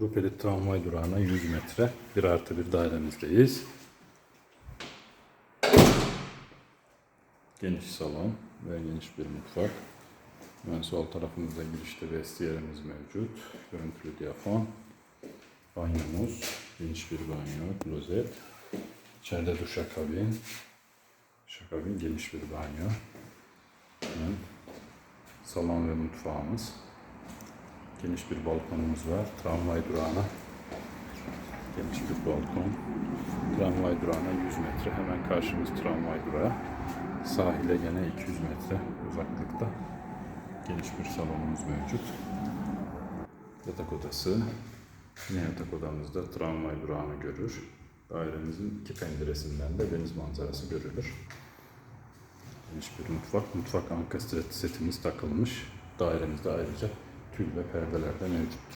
Grup elit tramvay durağına 100 metre bir artı bir dairemizdeyiz. Geniş salon ve geniş bir mutfak. Hemen sol tarafımızda girişte vestiyerimiz mevcut. Görüntülü diyafon. Banyomuz. Geniş bir banyo, klozet. İçeride duşakabin. Duşakabin geniş bir banyo. Hemen salon ve mutfağımız. Geniş bir balkonumuz var. Tramvay durağına. Geniş bir balkon. Tramvay durağına 100 metre. Hemen karşımız tramvay durağı. Sahile gene 200 metre uzaklıkta. Geniş bir salonumuz mevcut. Yatak odası. Yine yatak odamızda tramvay durağını görür. Dairemizin iki penceresinden de deniz manzarası görülür. Geniş bir mutfak. Mutfak ankastre setimiz takılmış. Dairemizde ayrıca tül ve perdeler de mevcut.